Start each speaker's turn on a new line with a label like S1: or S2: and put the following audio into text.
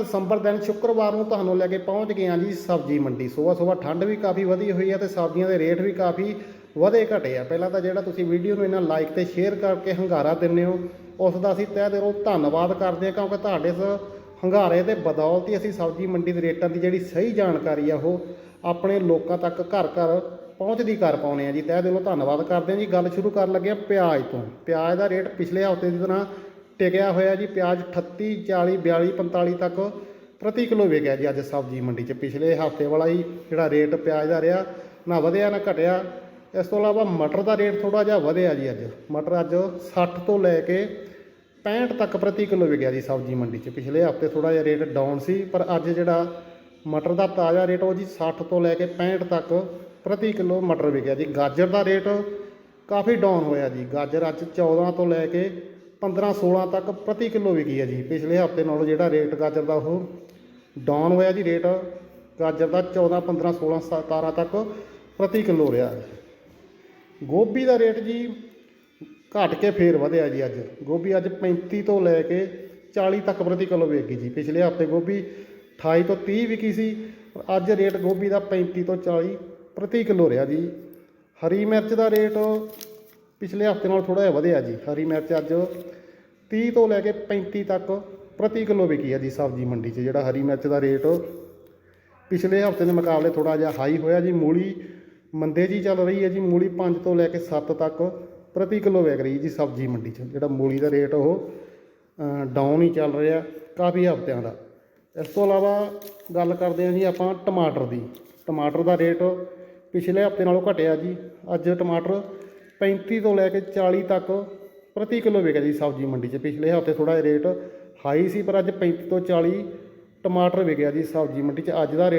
S1: ਦਸੰਬਰ ਦਿਨ ਸ਼ੁੱਕਰਵਾਰ ਨੂੰ ਤੁਹਾਨੂੰ ਲੈ ਕੇ ਪਹੁੰਚ ਗਏ ਹਾਂ ਜੀ ਸਬਜ਼ੀ ਮੰਡੀ। ਸਵੇਰ ਸਵੇਰ ਠੰਡ ਵੀ ਕਾਫੀ ਵਧੀ ਹੋਈ ਹੈ ਤੇ ਸਬਜ਼ੀਆਂ ਦੇ ਰੇਟ ਵੀ ਕਾਫੀ ਵਧੇ ਘਟੇ ਆ। ਪਹਿਲਾਂ ਤਾਂ ਜਿਹੜਾ ਤੁਸੀਂ ਵੀਡੀਓ ਨੂੰ ਇਹਨਾਂ ਲਾਈਕ ਤੇ ਸ਼ੇਅਰ ਕਰਕੇ ਹੰਗਾਰਾ ਦਿੰਦੇ ਹੋ, ਉਸ ਦਾ ਅਸੀਂ ਤਹਿ ਦਿਲੋਂ ਧੰਨਵਾਦ ਕਰਦੇ ਹਾਂ ਕਿਉਂਕਿ ਤੁਹਾਡੇ ਇਸ ਹੰਗਾਰੇ ਦੇ ਬਦੌਲਤ ਹੀ ਅਸੀਂ ਸਬਜ਼ੀ ਮੰਡੀ ਦੇ ਰੇਟਾਂ ਦੀ ਜਿਹੜੀ ਸਹੀ ਜਾਣਕਾਰੀ ਆ, ਉਹ ਆਪਣੇ ਲੋਕਾਂ ਤੱਕ ਘਰ ਘਰ ਪਹੁੰਚਦੀ ਕਰ ਪਾਉਨੇ ਆ ਜੀ। ਤਹਿ ਦਿਲੋਂ ਧੰਨਵਾਦ ਕਰਦੇ ਹਾਂ ਜੀ। ਗੱਲ ਸ਼ੁਰੂ ਕਰਨ ਲੱਗੇ ਆ ਪਿਆਜ਼ ਤੋਂ। ਪਿਆਜ਼ ਦਾ ਰੇਟ ਪਿਛਲੇ ਹਫ਼ਤੇ ਦੀ ਤਰ੍ਹਾਂ ਟਿਕਿਆ ਹੋਇਆ ਜੀ, ਪਿਆਜ਼ 38 40 42 45 ਤੱਕ ਪ੍ਰਤੀ ਕਿਲੋ ਵਿਕਿਆ ਜੀ ਅੱਜ ਸਬਜ਼ੀ ਮੰਡੀ 'ਚ। ਪਿਛਲੇ ਹਫ਼ਤੇ ਵਾਲਾ ਹੀ ਜਿਹੜਾ ਰੇਟ ਪਿਆਜ਼ ਦਾ ਰਿਹਾ, ਨਾ ਵਧਿਆ, ਨਾ ਘਟਿਆ। ਇਸ ਤੋਂ ਇਲਾਵਾ ਮਟਰ ਦਾ ਰੇਟ ਥੋੜਾ ਜਿਹਾ ਵਧਿਆ ਜੀ ਅੱਜ। ਮਟਰ ਅੱਜ 60 ਤੋਂ ਲੈ ਕੇ 65 ਤੱਕ ਪ੍ਰਤੀ ਕਿਲੋ ਵਿਕਿਆ ਜੀ ਸਬਜ਼ੀ ਮੰਡੀ 'ਚ। ਪਿਛਲੇ ਹਫ਼ਤੇ ਥੋੜਾ ਜਿਹਾ ਰੇਟ ਡਾਊਨ ਸੀ, ਪਰ ਅੱਜ ਜਿਹੜਾ ਮਟਰ ਦਾ ਤਾਜ਼ਾ ਰੇਟ ਉਹ ਜੀ 60 ਤੋਂ ਲੈ ਕੇ 65 ਤੱਕ ਪ੍ਰਤੀ ਕਿਲੋ ਮਟਰ ਵਿਕਿਆ ਜੀ। ਗਾਜਰ ਦਾ ਰੇਟ ਕਾਫੀ ਡਾਊਨ ਹੋਇਆ ਜੀ। ਗਾਜਰ ਅੱਜ 14 ਤੋਂ ਲੈ ਕੇ 15 16 ਤੱਕ ਪ੍ਰਤੀ ਕਿਲੋ ਵਿਕੀ ਹੈ ਜੀ। ਪਿਛਲੇ ਹਫ਼ਤੇ ਨਾਲੋਂ ਜਿਹੜਾ ਰੇਟ ਗਾਜਰ ਦਾ ਉਹ ਡਾਊਨ ਹੋਇਆ ਜੀ ਰੇਟ। ਗਾਜਰ ਦਾ 14 15 16 17 ਤੱਕ ਪ੍ਰਤੀ ਕਿਲੋ ਰਿਹਾ। ਗੋਭੀ ਦਾ ਰੇਟ ਜੀ ਘਟ ਕੇ ਫੇਰ ਵਧਿਆ ਜੀ ਅੱਜ। ਗੋਭੀ ਅੱਜ 35 ਤੋਂ ਲੈ ਕੇ 40 ਤੱਕ ਪ੍ਰਤੀ ਕਿਲੋ ਵਿਕੀ ਜੀ। ਪਿਛਲੇ ਹਫ਼ਤੇ ਗੋਭੀ 28 ਤੋਂ 30 ਵਿਕੀ ਸੀ। ਅੱਜ ਰੇਟ ਗੋਭੀ ਦਾ 35 ਤੋਂ 40 ਪ੍ਰਤੀ ਕਿਲੋ ਰਿਹਾ ਜੀ। ਹਰੀ ਮਿਰਚ ਦਾ ਰੇਟ ਪਿਛਲੇ ਹਫ਼ਤੇ ਨਾਲ ਥੋੜਾ ਜਿਹਾ ਵਧਿਆ ਜੀ। ਹਰੀ ਮਿਰਚ ਅੱਜ 30 ਤੋਂ ਲੈ ਕੇ 35 ਤੱਕ ਪ੍ਰਤੀ ਕਿਲੋ ਵਿਕੀ ਹੈ ਜੀ ਸਬਜ਼ੀ ਮੰਡੀ 'ਚ, ਜਿਹੜਾ ਹਰੀ ਮਿਰਚ ਦਾ ਰੇਟ। ਪਿਛਲੇ ਹਫ਼ਤੇ ਦੇ ਮੁਕਾਬਲੇ ਥੋੜਾ ਜਿਹਾ ਹਾਈ ਹੋਇਆ ਜੀ, ਮੂਲੀ ਮੰਦੇ ਜੀ ਚੱਲ ਰਹੀ ਹੈ ਜੀ, ਮੂਲੀ 5 ਤੋਂ ਲੈ ਕੇ 7 ਤੱਕ ਪ੍ਰਤੀ ਕਿਲੋ ਵਿਕ ਰਹੀ ਜੀ ਸਬਜ਼ੀ ਮੰਡੀ 'ਚ, ਜਿਹੜਾ ਮੂਲੀ ਦਾ ਰੇਟ ਉਹ ਡਾਊਨ ਹੀ ਚੱਲ ਰਿਹਾ ਕਾਫੀ ਹਫ਼ਤਿਆਂ ਦਾ। ਇਸ ਤੋਂ ਇਲਾਵਾ ਗੱਲ ਕਰਦੇ ਹਾਂ ਜੀ ਆਪਾਂ ਟਮਾਟਰ ਦੀ। ਟਮਾਟਰ ਦਾ ਰੇਟ ਪਿਛਲੇ ਹਫ਼ਤੇ ਨਾਲੋਂ ਘਟਿਆ ਜੀ, ਅੱਜ ਟਮਾਟਰ 35 ਤੋਂ ਲੈ ਕੇ 40 ਤੱਕ ਪ੍ਰਤੀ ਕਿਲੋ ਵਿਕਿਆ ਜੀ ਸਬਜ਼ੀ ਮੰਡੀ 'ਚ ਪਿਛਲੇ ਹਫ਼ਤੇ ਥੋੜਾ ਜਿਹਾ ਰੇਟ ਹਾਈ ਸੀ, ਪਰ ਅੱਜ 35 ਤੋਂ 40 ਟਮਾਟਰ ਵਿਕਿਆ ਜੀ ਸਬਜ਼ੀ ਮੰਡੀ 'ਚ। ਅੱਜ ਦਾ ਰੇਟ